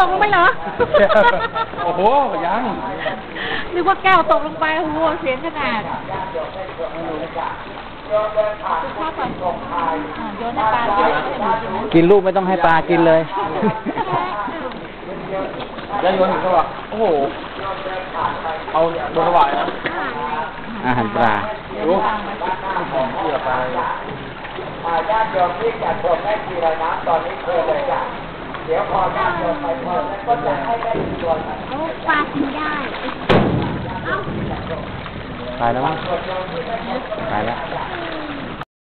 ตกลงไปเหรอ โอ้โห ยัง นึกว่าแก้วตกลงไปโอ้โหเสียงขนาดข้าวก่อนอ่าโยนให้ปลากินแล้วให้หมูกินนะกินลูกไม่ต้องให้ปลากินเลยยังโยนถึงสว่างโอ้โห เอาบนสว่างนะ อาหารปลาดูเกี่ยวไปญาติโยมที่จะชมแม่ชีระน้ำตอนนี้เชิญเลยจ้ะเดี๋ยวพอญาติโยมไปพอแล้วก็จะให้ได้ชวนกันโอ้ปลากินได้ตายแล้วมั้งตายแล้ว